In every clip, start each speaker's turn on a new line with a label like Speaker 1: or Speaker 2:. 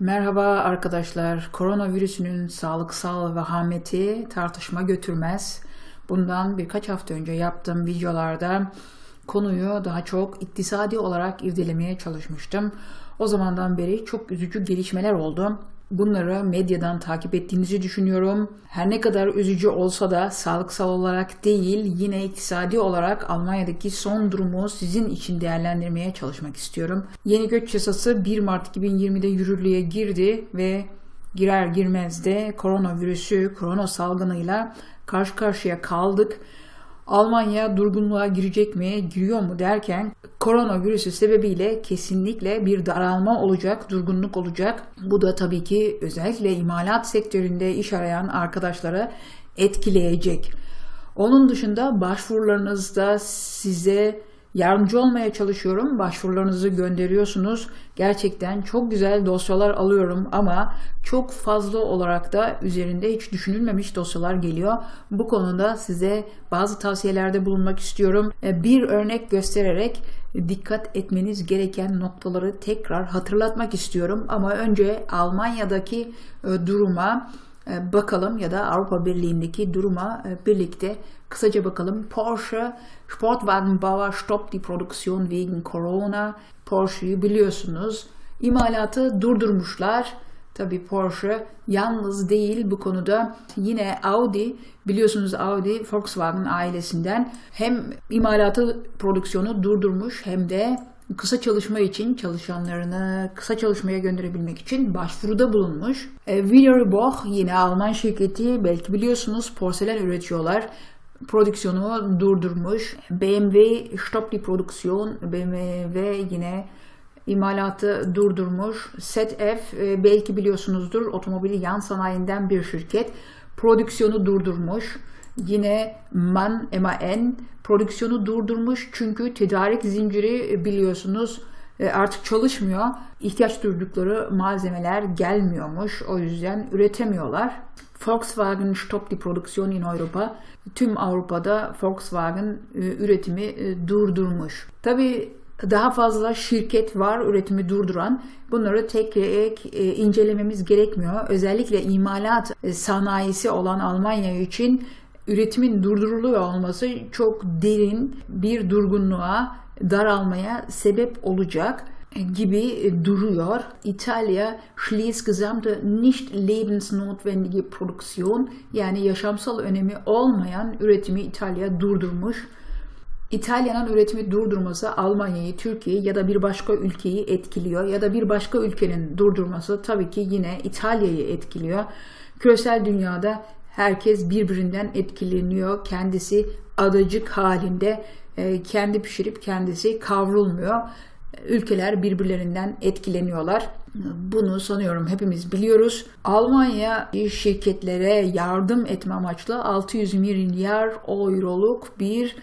Speaker 1: Merhaba arkadaşlar. Koronavirüsünün sağlıksal vahameti tartışma götürmez. Bundan birkaç hafta önce yaptığım videolarda konuyu daha çok iktisadi olarak irdelemeye çalışmıştım. O zamandan beri çok üzücü gelişmeler oldu. Bunları medyadan takip ettiğinizi düşünüyorum. Her ne kadar üzücü olsa da sağlıksal olarak değil yine iktisadi olarak Almanya'daki son durumu sizin için değerlendirmeye çalışmak istiyorum. Yeni göç yasası 1 Mart 2020'de yürürlüğe girdi ve girer girmez de koronavirüsü, korona salgınıyla karşı karşıya kaldık. Almanya durgunluğa girecek mi, giriyor mu derken koronavirüsü sebebiyle kesinlikle bir daralma olacak, durgunluk olacak. Bu da tabii ki özellikle imalat sektöründe iş arayan arkadaşlara etkileyecek. Onun dışında başvurularınızda size yardımcı olmaya çalışıyorum. Başvurularınızı gönderiyorsunuz. Gerçekten çok güzel dosyalar alıyorum ama çok fazla olarak da üzerinde hiç düşünülmemiş dosyalar geliyor. Bu konuda size bazı tavsiyelerde bulunmak istiyorum. E, bir örnek göstererek dikkat etmeniz gereken noktaları tekrar hatırlatmak istiyorum. Ama önce Almanya'daki e, duruma e, bakalım ya da Avrupa Birliği'ndeki duruma birlikte kısaca bakalım. Porsche Sportwagenbauer stoppt die Produktion wegen Corona. Porsche'yi biliyorsunuz. İmalatı durdurmuşlar. Tabii Porsche yalnız değil bu konuda. Yine Audi biliyorsunuz Audi Volkswagen ailesinden hem imalatı prodüksiyonu durdurmuş hem de kısa çalışma için çalışanlarını kısa çalışmaya gönderebilmek için başvuruda bulunmuş. E, Villery Boch yine Alman şirketi belki biliyorsunuz porselen üretiyorlar prodüksiyonu durdurmuş. BMW stop die Produktion. BMW yine imalatı durdurmuş. ZF e, belki biliyorsunuzdur otomobili yan sanayinden bir şirket. Prodüksiyonu durdurmuş. Yine MAN, MAN prodüksiyonu durdurmuş çünkü tedarik zinciri biliyorsunuz e, artık çalışmıyor. İhtiyaç duydukları malzemeler gelmiyormuş. O yüzden üretemiyorlar. Volkswagen stoppt die Produktion in Europa. Tüm Avrupa'da Volkswagen e, üretimi e, durdurmuş. Tabii daha fazla şirket var üretimi durduran. Bunları tek tek e, incelememiz gerekmiyor. Özellikle imalat sanayisi olan Almanya için üretimin durduruluyor olması çok derin bir durgunluğa, daralmaya sebep olacak gibi duruyor. İtalya schließt nicht lebensnotwendige Produktion yani yaşamsal önemi olmayan üretimi İtalya durdurmuş. İtalya'nın üretimi durdurması Almanya'yı, Türkiye'yi ya da bir başka ülkeyi etkiliyor ya da bir başka ülkenin durdurması tabii ki yine İtalya'yı etkiliyor. Küresel dünyada herkes birbirinden etkileniyor. Kendisi adacık halinde e, kendi pişirip kendisi kavrulmuyor ülkeler birbirlerinden etkileniyorlar. Bunu sanıyorum hepimiz biliyoruz. Almanya şirketlere yardım etme amaçlı 600 milyar euroluk bir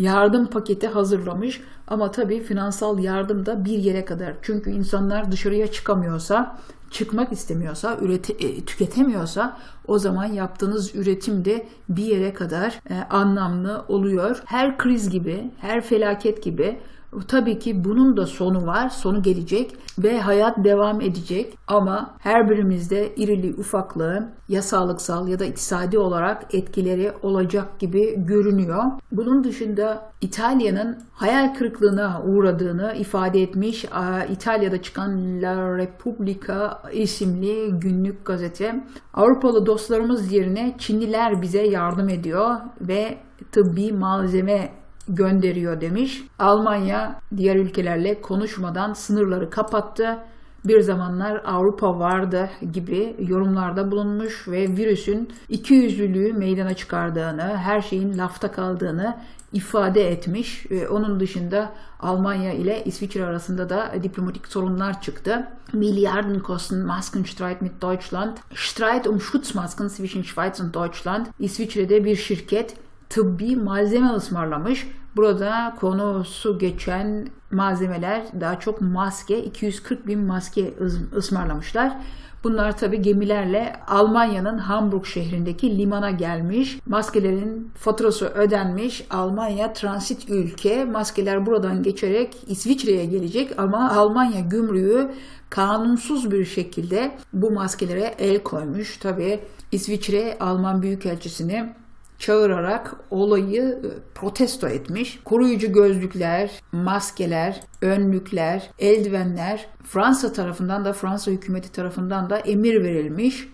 Speaker 1: yardım paketi hazırlamış. Ama tabii finansal yardım da bir yere kadar. Çünkü insanlar dışarıya çıkamıyorsa, çıkmak istemiyorsa, üreti, e, tüketemiyorsa o zaman yaptığınız üretim de bir yere kadar e, anlamlı oluyor. Her kriz gibi, her felaket gibi Tabii ki bunun da sonu var, sonu gelecek ve hayat devam edecek ama her birimizde irili ufaklığı ya sağlıksal ya da iktisadi olarak etkileri olacak gibi görünüyor. Bunun dışında İtalya'nın hayal kırıklığına uğradığını ifade etmiş İtalya'da çıkan La Repubblica isimli günlük gazete. Avrupalı dostlarımız yerine Çinliler bize yardım ediyor ve tıbbi malzeme gönderiyor demiş. Almanya diğer ülkelerle konuşmadan sınırları kapattı. Bir zamanlar Avrupa vardı gibi yorumlarda bulunmuş ve virüsün iki yüzlülüğü meydana çıkardığını, her şeyin lafta kaldığını ifade etmiş. Onun dışında Almanya ile İsviçre arasında da diplomatik sorunlar çıktı. Milliarden kosten Maskenstreit mit Deutschland. Streit um Schutzmasken zwischen Schweiz und Deutschland. İsviçre'de bir şirket tıbbi malzeme ısmarlamış Burada konusu geçen malzemeler daha çok maske, 240 bin maske ısmarlamışlar. Bunlar tabi gemilerle Almanya'nın Hamburg şehrindeki limana gelmiş. Maskelerin faturası ödenmiş. Almanya transit ülke. Maskeler buradan geçerek İsviçre'ye gelecek ama Almanya gümrüğü kanunsuz bir şekilde bu maskelere el koymuş. Tabi İsviçre Alman Büyükelçisini çağırarak olayı e, protesto etmiş. Koruyucu gözlükler, maskeler, önlükler, eldivenler Fransa tarafından da Fransa hükümeti tarafından da emir verilmiş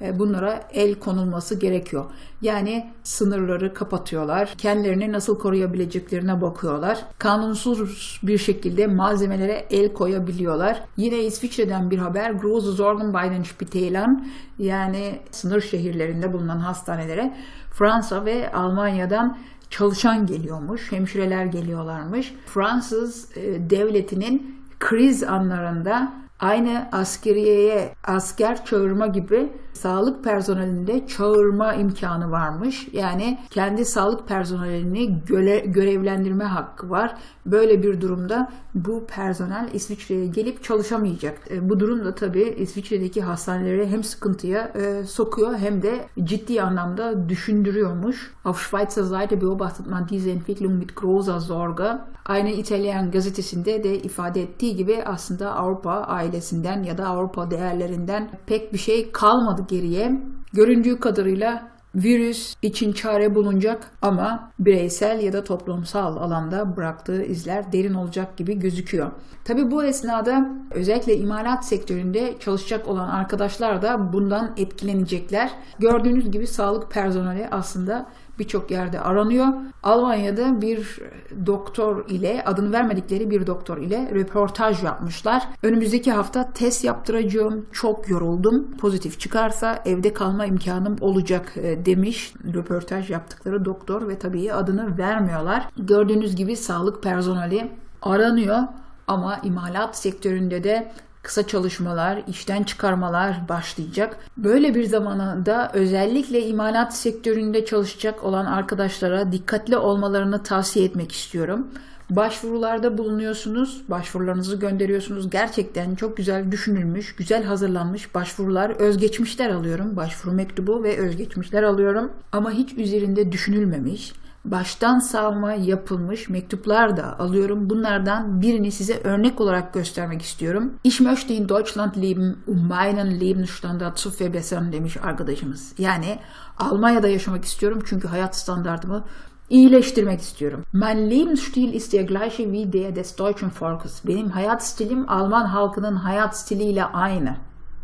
Speaker 1: bunlara el konulması gerekiyor. Yani sınırları kapatıyorlar. Kendilerini nasıl koruyabileceklerine bakıyorlar. Kanunsuz bir şekilde malzemelere el koyabiliyorlar. Yine İsviçre'den bir haber. Große Sorgen bei den Spitälern yani sınır şehirlerinde bulunan hastanelere Fransa ve Almanya'dan çalışan geliyormuş, hemşireler geliyorlarmış. Fransız e, devletinin kriz anlarında aynı askeriyeye asker çağırma gibi sağlık personelinde çağırma imkanı varmış. Yani kendi sağlık personelini göre, görevlendirme hakkı var. Böyle bir durumda bu personel İsviçre'ye gelip çalışamayacak. E, bu durum da tabii İsviçre'deki hastaneleri hem sıkıntıya e, sokuyor hem de ciddi anlamda düşündürüyormuş. Auf Schweizer Seite beobachtet man diese Entwicklung mit großer Sorge. Aynı İtalyan gazetesinde de ifade ettiği gibi aslında Avrupa ailesinden ya da Avrupa değerlerinden pek bir şey kalmadı geriye. Göründüğü kadarıyla virüs için çare bulunacak ama bireysel ya da toplumsal alanda bıraktığı izler derin olacak gibi gözüküyor. Tabi bu esnada özellikle imalat sektöründe çalışacak olan arkadaşlar da bundan etkilenecekler. Gördüğünüz gibi sağlık personeli aslında birçok yerde aranıyor. Almanya'da bir doktor ile adını vermedikleri bir doktor ile röportaj yapmışlar. Önümüzdeki hafta test yaptıracağım. Çok yoruldum. Pozitif çıkarsa evde kalma imkanım olacak e, demiş röportaj yaptıkları doktor ve tabii adını vermiyorlar. Gördüğünüz gibi sağlık personeli aranıyor ama imalat sektöründe de kısa çalışmalar, işten çıkarmalar başlayacak. Böyle bir zamanda özellikle imalat sektöründe çalışacak olan arkadaşlara dikkatli olmalarını tavsiye etmek istiyorum. Başvurularda bulunuyorsunuz, başvurularınızı gönderiyorsunuz. Gerçekten çok güzel düşünülmüş, güzel hazırlanmış başvurular, özgeçmişler alıyorum. Başvuru mektubu ve özgeçmişler alıyorum. Ama hiç üzerinde düşünülmemiş, baştan savma yapılmış mektuplar da alıyorum. Bunlardan birini size örnek olarak göstermek istiyorum. Ich möchte in Deutschland leben, um meinen Lebensstandard zu verbessern demiş arkadaşımız. Yani Almanya'da yaşamak istiyorum çünkü hayat standartımı iyileştirmek istiyorum. Mein Lebensstil ist der gleiche wie der des deutschen Volkes. Benim hayat stilim Alman halkının hayat stiliyle aynı.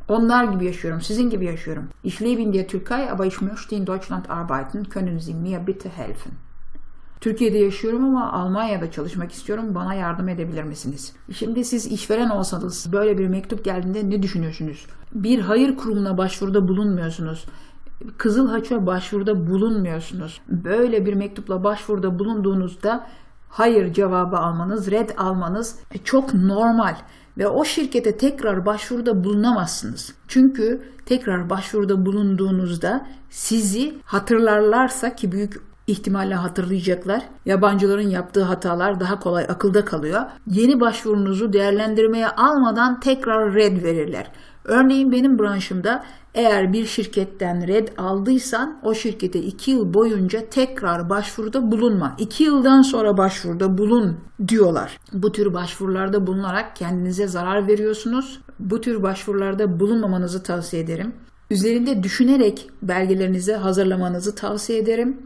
Speaker 1: Onlar gibi yaşıyorum, sizin gibi yaşıyorum. Ich lebe in der Türkei, aber ich möchte in Deutschland arbeiten. Können Sie mir bitte helfen? Türkiye'de yaşıyorum ama Almanya'da çalışmak istiyorum. Bana yardım edebilir misiniz? Şimdi siz işveren olsanız böyle bir mektup geldiğinde ne düşünüyorsunuz? Bir hayır kurumuna başvuruda bulunmuyorsunuz. Kızıl Haç'a başvuruda bulunmuyorsunuz. Böyle bir mektupla başvuruda bulunduğunuzda hayır cevabı almanız, red almanız çok normal ve o şirkete tekrar başvuruda bulunamazsınız. Çünkü tekrar başvuruda bulunduğunuzda sizi hatırlarlarsa ki büyük ihtimalle hatırlayacaklar. Yabancıların yaptığı hatalar daha kolay akılda kalıyor. Yeni başvurunuzu değerlendirmeye almadan tekrar red verirler. Örneğin benim branşımda eğer bir şirketten red aldıysan o şirkete 2 yıl boyunca tekrar başvuruda bulunma. 2 yıldan sonra başvuruda bulun diyorlar. Bu tür başvurularda bulunarak kendinize zarar veriyorsunuz. Bu tür başvurularda bulunmamanızı tavsiye ederim. Üzerinde düşünerek belgelerinizi hazırlamanızı tavsiye ederim.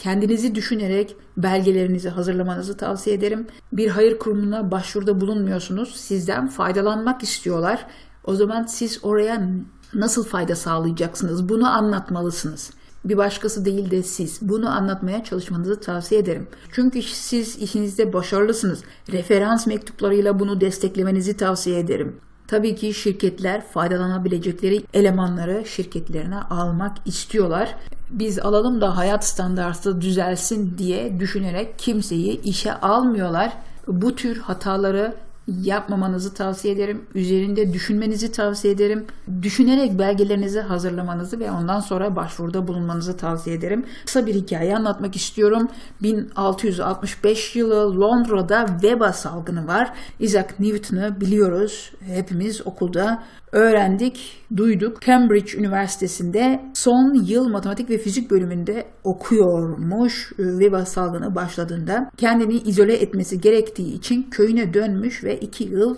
Speaker 1: Kendinizi düşünerek belgelerinizi hazırlamanızı tavsiye ederim. Bir hayır kurumuna başvuruda bulunmuyorsunuz. Sizden faydalanmak istiyorlar. O zaman siz oraya nasıl fayda sağlayacaksınız? Bunu anlatmalısınız. Bir başkası değil de siz. Bunu anlatmaya çalışmanızı tavsiye ederim. Çünkü siz işinizde başarılısınız. Referans mektuplarıyla bunu desteklemenizi tavsiye ederim. Tabii ki şirketler faydalanabilecekleri elemanları şirketlerine almak istiyorlar. Biz alalım da hayat standartı düzelsin diye düşünerek kimseyi işe almıyorlar. Bu tür hataları yapmamanızı tavsiye ederim. Üzerinde düşünmenizi tavsiye ederim. Düşünerek belgelerinizi hazırlamanızı ve ondan sonra başvuruda bulunmanızı tavsiye ederim. Kısa bir hikaye anlatmak istiyorum. 1665 yılı Londra'da veba salgını var. Isaac Newton'u biliyoruz. Hepimiz okulda öğrendik, duyduk. Cambridge Üniversitesi'nde son yıl matematik ve fizik bölümünde okuyormuş e, veba salgını başladığında. Kendini izole etmesi gerektiği için köyüne dönmüş ve iki yıl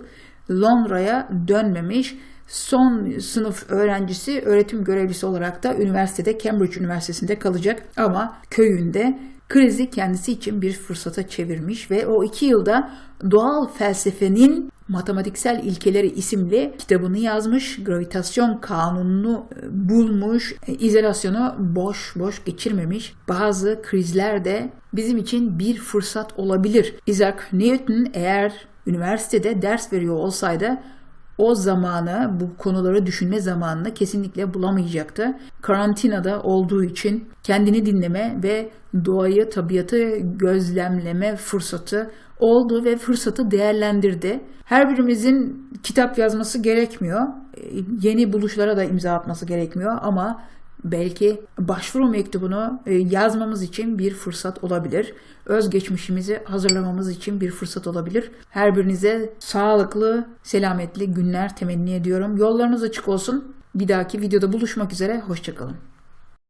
Speaker 1: Londra'ya dönmemiş. Son sınıf öğrencisi öğretim görevlisi olarak da üniversitede Cambridge Üniversitesi'nde kalacak ama köyünde krizi kendisi için bir fırsata çevirmiş ve o iki yılda doğal felsefenin matematiksel ilkeleri isimli kitabını yazmış. Gravitasyon kanununu e, bulmuş. E, izolasyonu boş boş geçirmemiş. Bazı krizler de bizim için bir fırsat olabilir. Isaac Newton eğer üniversitede ders veriyor olsaydı o zamanı, bu konuları düşünme zamanını kesinlikle bulamayacaktı. Karantinada olduğu için kendini dinleme ve doğayı, tabiatı gözlemleme fırsatı oldu ve fırsatı değerlendirdi. Her birimizin kitap yazması gerekmiyor. Yeni buluşlara da imza atması gerekmiyor ama belki başvuru mektubunu e, yazmamız için bir fırsat olabilir. Özgeçmişimizi hazırlamamız için bir fırsat olabilir. Her birinize sağlıklı, selametli günler temenni ediyorum. Yollarınız açık olsun. Bir dahaki videoda buluşmak üzere. Hoşçakalın.